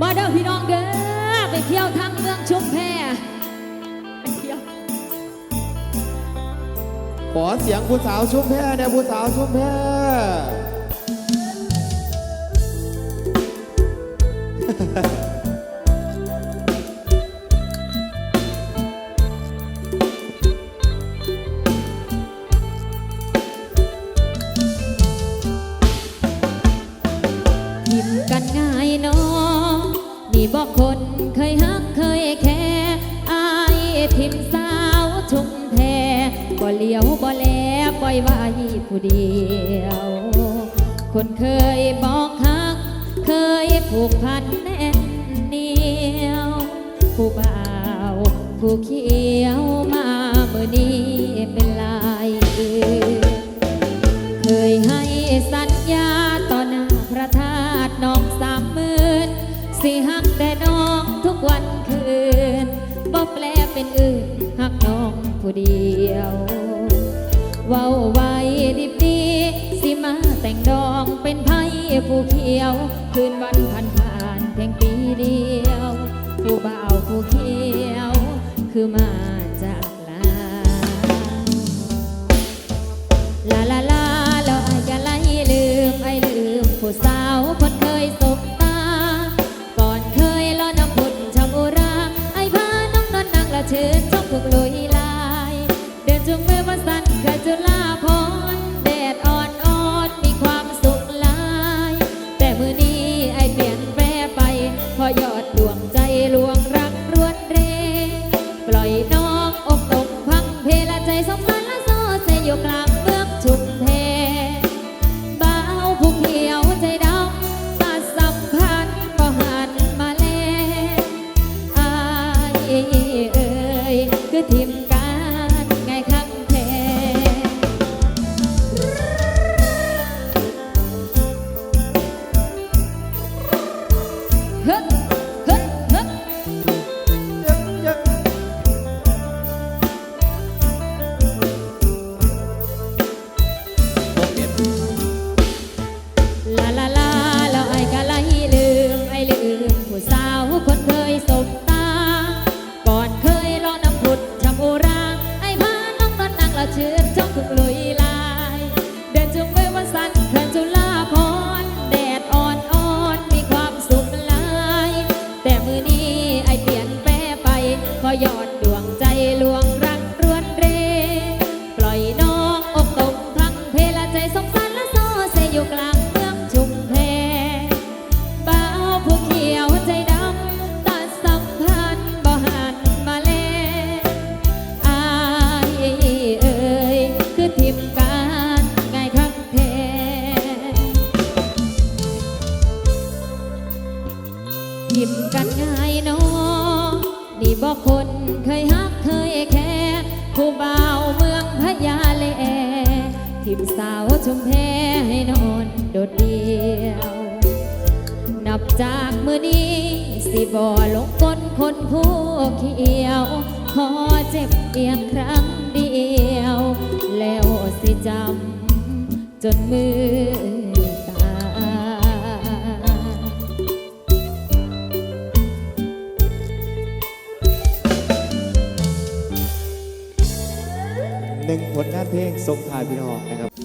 มาเด้อพี่น้องเด้อไปเที่ยวทางเมืองชุมแพขอเสียงผู้สาวชุมแพเนี่ยผู้สาวชุมแพทิ ผู้เดียว คนเคยบอกฮัก เคยผูกพันแน่นเหนียว ผู้บ่าวผู้เขียวมาเมื่อนี้เป็นลายเอือเคยให้สัญญาต่อหน้าพระธาตุน้องสามหมื่นสิหักแต่น้องทุกวันคืนบ่แปลเป็นอื่นหักน้องผู้เดียว เว้าไว้ดิบดีสิมาแต่งดองเป็นไพ่ผู้เขียว คืนวันผ่านผ่านเพียงปีเดียว ผู้บ่าวผู้เขียวคือมา ยิ้มกันง่ายน้อนี่บอกคนเคยฮักเคยแค่ผู้บ่าวเมืองพญาเลทิมสาวชุมแพให้นอนโดดเดียว นับจากมือนี้ สิบ่ลงกนคนผู้เขียว ขอเจ็บเพียงครั้งเดียว แล้วสิจำจนมือ ผลงานเพลงทรงทายพี่น้องนะครับ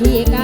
ห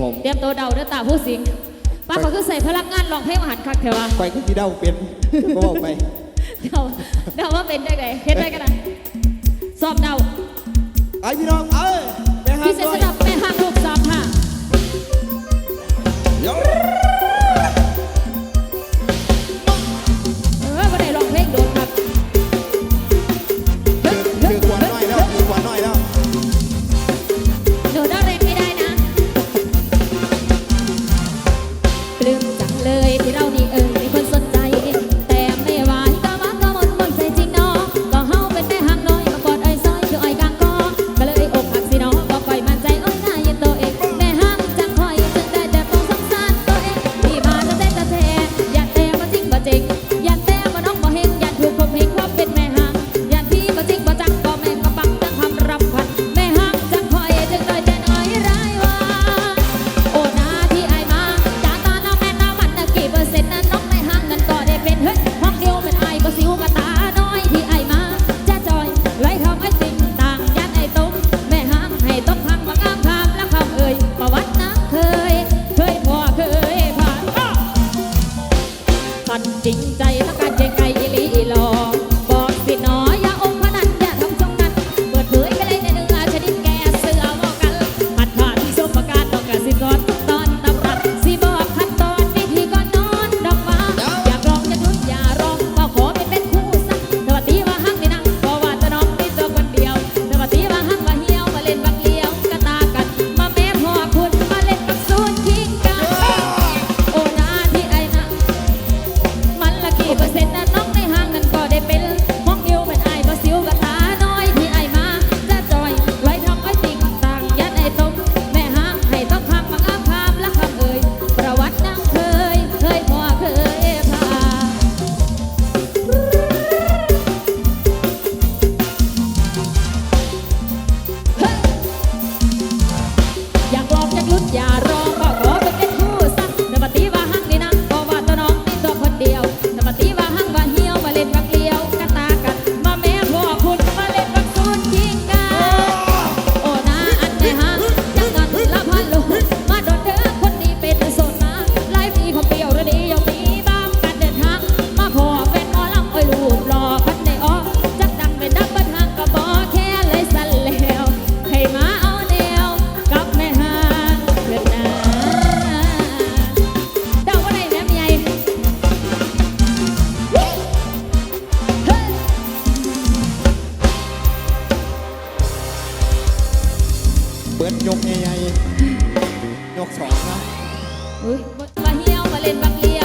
ผมเตรียมตัวเดาด้วยตาผู้สิงป้าเขาคือใส่พลังงานลองเพลงอาหารคักเถอะวะไปคือที่เดาเป็นก็บอกไปเดาเดาว่าเป็นได้ไหนเห็นได้กันนะสอบเดาไอพี่น้องเอ้ยไปหาพี่เสด็จสนับไปหางลูกสอบค่ะ เฮ้ยบาเฮียวมาเล่นบักเลีย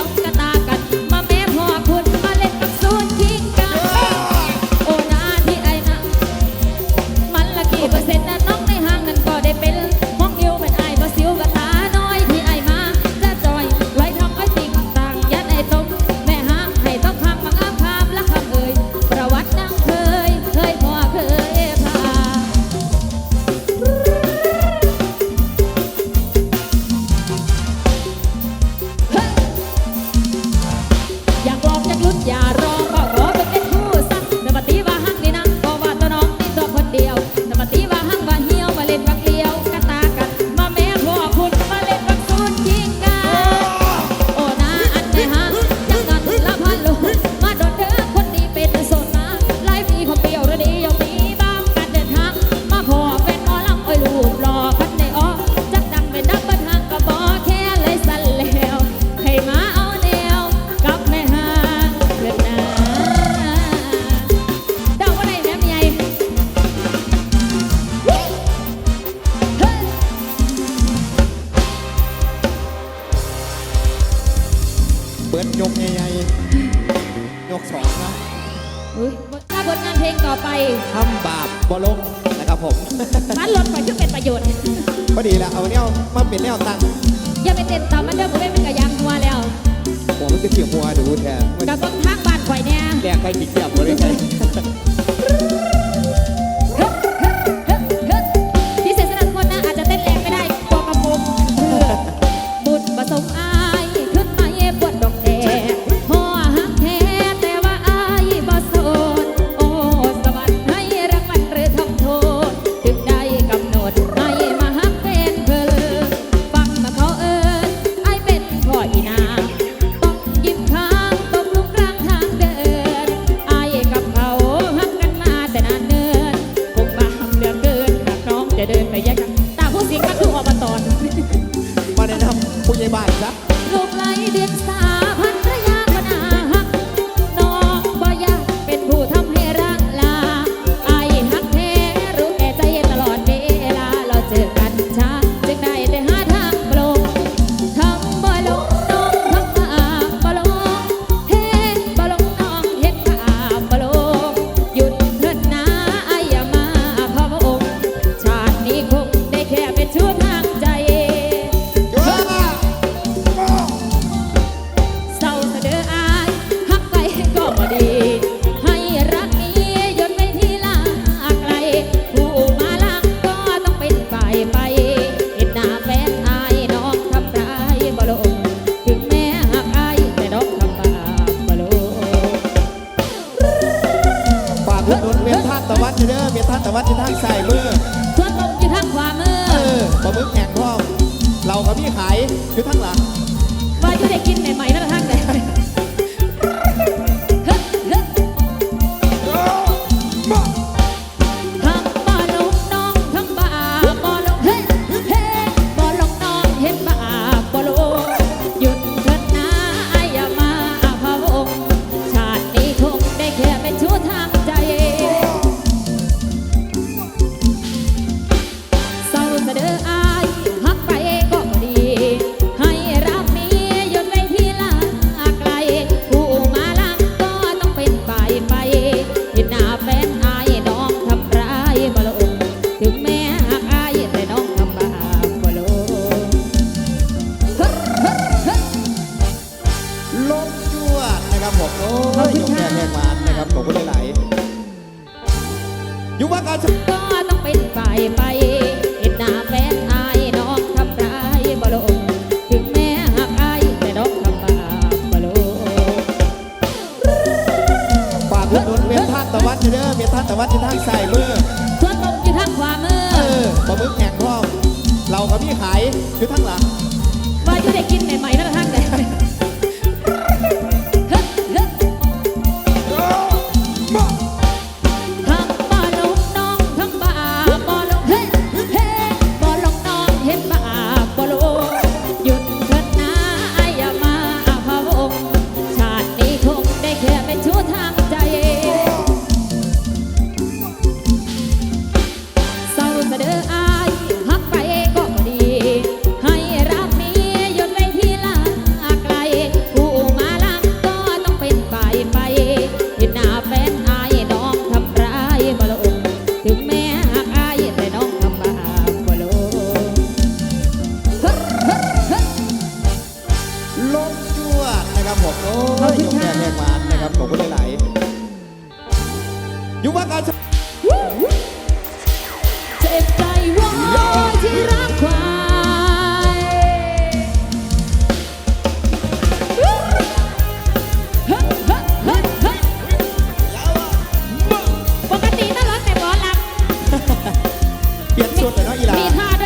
ก็พี่ขายอยู่ทั้งหลัง ว่าอยู่ได้กินใหม่ๆนั่นแหละทั้งเลย ลบจวดนะครับผมโอ้ยคุยกแรค่แรกมากนะครับขอบคุณหลายๆยุวการศึกก็ต้องเป็นฝ่ายไปเห็นหน้าแฟนอาองทำรบ่ลงถึงแม้หักอแต่น้องทำบ่ลงฝากอุดหนุนเวียนท่านตะวันเด้อเวีทานตวันที่ทานใส่มือส่วนลงอยู่ทางขวามือเอปลามึกแหงพ่อเรากับพี่ขายอยู่ทั้างหลังว่าจะได้กินใหม่ๆนั่นทางไหน เปลี่ยนชุดเลยเนาะอีหลมีท่า